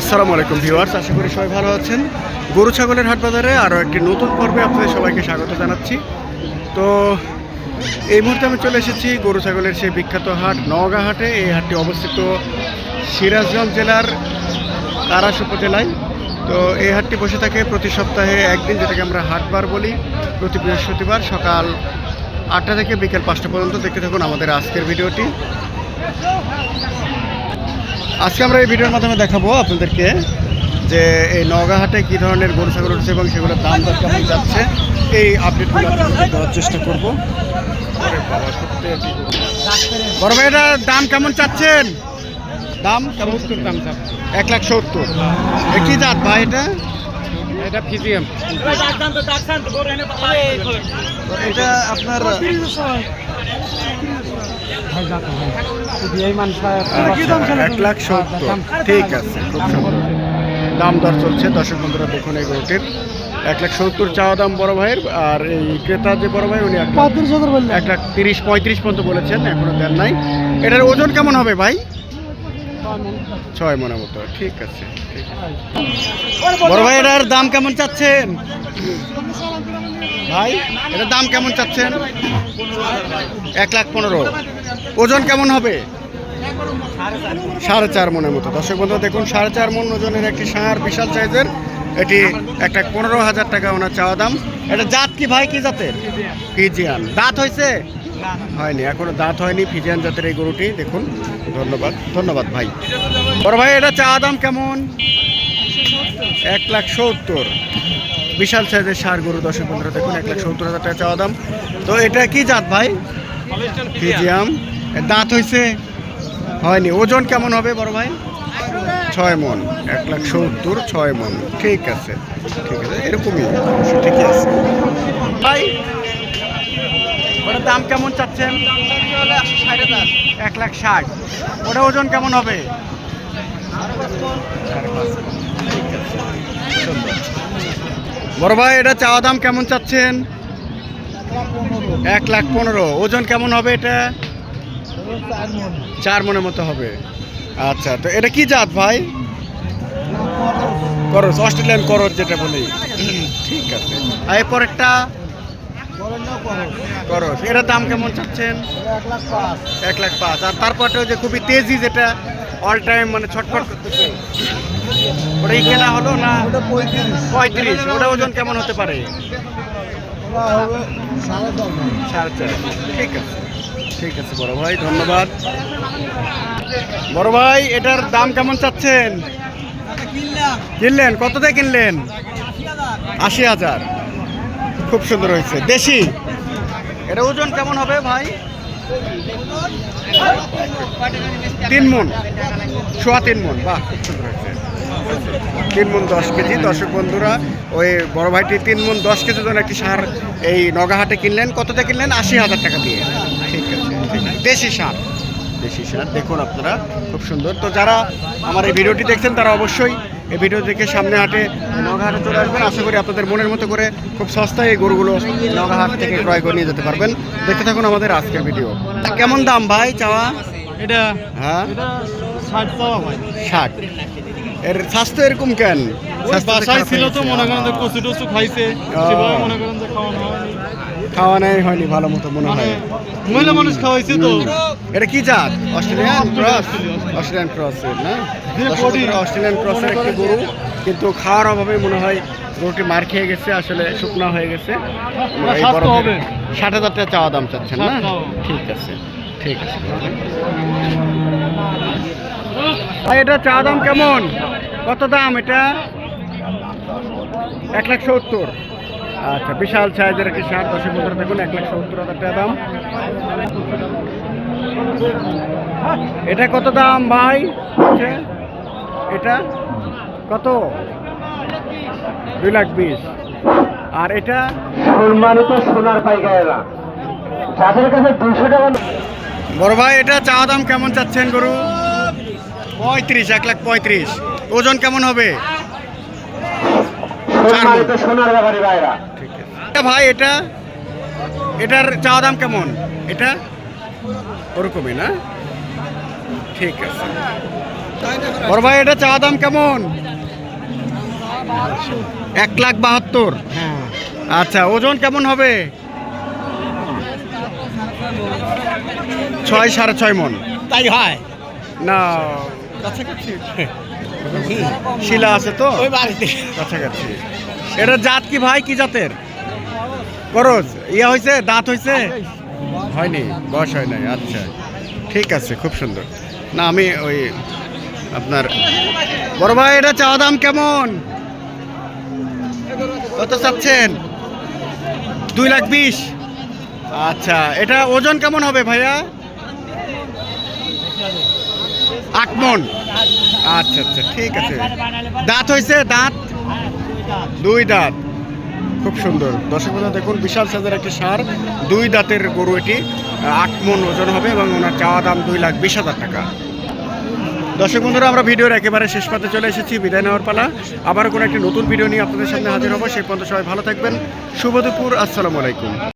আসসালামু আলাইকুম, ভিউয়ার্স, আশা করি সবাই ভালো আছেন। গরু ছাগলের হাট বাজারে আরও একটি নতুন পর্বে আপনাদের সবাইকে স্বাগত জানাচ্ছি। তো, এই মুহূর্তে আমি চলে এসেছি গরু ছাগলের সেই বিখ্যাত হাট, নওগাঁ হাটে। এই হাটটি অবস্থিত সিরাজগঞ্জ জেলার তারাস উপজেলায়। তো, এই হাটটি বসে থাকে প্রতি সপ্তাহে একদিন, যেটাকে আমরা হাটবার বলি, প্রতি বৃহস্পতিবার সকাল আটটা থেকে বিকেল পাঁচটা পর্যন্ত। দেখতে থাকুন আমাদের আজকের ভিডিওটি। আজকে আমরা এই ভিডিওর মাধ্যমে দেখাবো আপনাদেরকে যে এই নওগাঁ হাটে কী ধরনের গরু ছাগল উঠছে এবং সেগুলোর দাম দর কেমন যাচ্ছে। এই আপডেটগুলো আপনাদেরকে দেওয়ার চেষ্টা করব। বড় ভাই এটার দাম কেমন চাচ্ছেন? দাম কেমন দাম চাপ এক লাখ সত্তর। এ কি জাত ভাই এটা? এটা ফিজিএম এটা আপনার এক লাখ সত্তর। ঠিক আছে খুব সুন্দর। দাম দর চলছে দর্শক বন্ধুরা দেখুন এই গরুটির। এক লাখ সত্তর চাওয়া দাম বড় ভাইয়ের আর এই ক্রেতা যে বড় ভাই উনি এক লাখ তিরিশ পঁয়ত্রিশ পর্যন্ত বলেছেন এখনও দেন নাই। এটার ওজন কেমন হবে ভাই? ছয় মনের মতো ঠিক আছে ঠিক আছে। বড় ভাই এটার দাম কেমন চাচ্ছেন? ভাই এটার দাম কেমন চাচ্ছেন? এক লাখ পনেরো। ওজন কেমন হবে? সাড়ে চার মনের মতো। দর্শক বন্ধু দেখুন, সাড়ে চার মন ওজনের একটি সার, বিশাল সাইজের। এটি একটা পনেরো হাজার টাকা ওনার চাওয়া দাম। এটা জাত কি ভাই, কি জাতের? ফিজিয়ান। দাঁত হয়েছে? হয়নি, এখনও দাঁত হয়নি, ফিজিয়ান জাতের এই গরুটি। দেখুন, ধন্যবাদ ধন্যবাদ ভাই। বড় ভাই, এটা চাওয়া দাম কেমন? এক লাখ সত্তর। বিশাল সাইজের সার গরু, দর্শক বন্ধুরা, দেখুন, এক লাখ সত্তর হাজার টাকা চাওয়া দাম। তো এটা কি জাত ভাই? ফিজিয়াম এর দাঁত হয়েছে হয়নি। ওজন কেমন হবে বড় ভাই? ছয় মন। এক লাখ সত্তর, ছয় মন। ঠিক আছে ঠিক আছে। এরকমই ঠিকই আছে। ভাই, ওটার দাম কেমন চাচ্ছেন? এক লাখ ষাট। ওটা ওজন কেমন হবে। বড় ভাই, এটা চাওয়া দাম কেমন চাচ্ছেন? এক লাখ পনেরো। ওজন কেমন হবে এটা? চার মনের মতো হবে। আচ্ছা তো এটা কি জাত ভাই? করস, অস্ট্রেলিয়ান করস যেটা বলি। ঠিক আছে। আর এরপর একটা করস। এটার দাম কেমন চাচ্ছেন? এক লাখ পাঁচ। আর তারপরটা যে খুবই তেজি যেটা অল টাইম মানে ছটফট করতেছে। ওটাই কেনা হলো না? পঁয়ত্রিশ। ওটা ওজন কেমন হতে পারে? সাড়ে চার ঠিক আছে। ঠিক আছে, বড় ভাই, ধন্যবাদ। বড় ভাই, এটার দাম কেমন চাচ্ছেন? কিনলেন? কত দিয়ে কিনলেন? আশি হাজার। খুব সুন্দর হয়েছে। দেশি? এটা ওজন কেমন হবে ভাই? তিন মন। সোয়া তিন মন। বাহ সুন্দর তিন মন দশ কেজি। দর্শক বন্ধুরা, ওই বড় ভাইটি তিন মন দশ কেজি জন একটি সার এই নগাহাটে কিনলেন। কততে কিনলেন? আশি হাজার টাকা দিয়ে। ঠিক আছে। দেশি সার। দেশি সার। দেখুন আপনারা, খুব সুন্দর। তো যারা আমার এই ভিডিওটি দেখছেন, তারা অবশ্যই এই ভিডিও দেখে সামনে হাটে নগাহাটে চলে আসবেন। আশা করি আপনাদের মনের মতো করে খুব সস্তায় এই গরুগুলো নগাহাট থেকে ক্রয় করে নিয়ে যেতে পারবেন। দেখতে থাকুন আমাদের আজকের ভিডিও। কেমন দাম ভাই চাওয়া? এটা হ্যাঁ? ষাট এর স্বাস্থ্য এরকম কেন? বাসায় ছিল তো মনে করেন কচু টচু খাইছে মনে করেন যে খাওয়ানো খাওয়া নাই হয়নি ভালো মতো মনে মানে হয় মহিলা মানুষ খাওয়াইছে তো। এটা কি জাত? Australian cross? অস্ট্রেলিয়ান ক্রসের না? অস্ট্রেলিয়ান ক্রসের একটি গরু কিন্তু খাওয়ার অভাবে মনে হয় গরুটি মার খেয়ে গেছে আসলে শুকনা হয়ে গেছে। ষাট হাজার টাকা চাওয়া দাম চাচ্ছেন না? ঠিক আছে ঠিক আছে। এটা চা দাম কেমন? কত দাম এটা? এক লাখ সত্তর। আচ্ছা বিশাল সাইজের একটি শার্ট দশের মধ্যে দেখুন এক লাখ সত্তর হাজার টাকা দাম। এটা কত দাম ভাই? এটা কত? দুই লাখ বিশ। আর এটা? সম্মানিত সোনার পাইকারেরা যাদের কাছে দুশো টাকা বড় ভাই এটা চা দাম কেমন চাচ্ছেন গরু? পঁয়ত্রিশ এক লাখ পঁয়ত্রিশ। ওজন কেমন হবে? সম্মানিত সোনার ব্যাপারী ভাইরা এটা ভাই এটা এটার চা দাম কেমন? এটা? ওরকমই না? ঠিক আছে। বড় ভাই এটা চাওয়া দাম কেমন? এক লাখ বাহাত্তর। হ্যাঁ আচ্ছা ওজন কেমন হবে? ছয় সাড়ে ছয় মন। তাই হয়? না। কাছাকাছি। শিলা আছে তো? ওই বাড়িতে। কাছাকাছি। এটা জাত কি ভাই? কি জাতের? করজ ইয়া হয়েছে দাঁত হয়েছে হয়নি বয়স হয় নাই। আচ্ছা। ঠিক আছে খুব সুন্দর। না আমি ওই আপনার বড় ভাই এটা চাওয়া দাম কেমন? কত চাচ্ছেন? দুই লাখ বিশ। আচ্ছা এটা ওজন কেমন হবে ভাইয়া? আট মন। আচ্ছা আচ্ছা ঠিক আছে। দাঁত হয়েছে দাঁত? দুই দাঁত। খুব সুন্দর। দর্শক বন্ধু দেখুন, বিশাল সাইজের একটি সার। দুই দাঁতের গরু এটি। আট মন ওজন হবে এবং ওনার চাওয়া দাম দুই লাখ বিশ হাজার টাকা। দর্শক বন্ধুরা, আমরা ভিডিওর একেবারে শেষ পাতে চলে এসেছি, বিদায় নেওয়ার পালা। আবার কোনো একটি নতুন ভিডিও নিয়ে আপনাদের সামনে হাজির হব। সেই পর্যন্ত সবাই ভালো থাকবেন। শুভ দুপুর, আসসালামু আলাইকুম।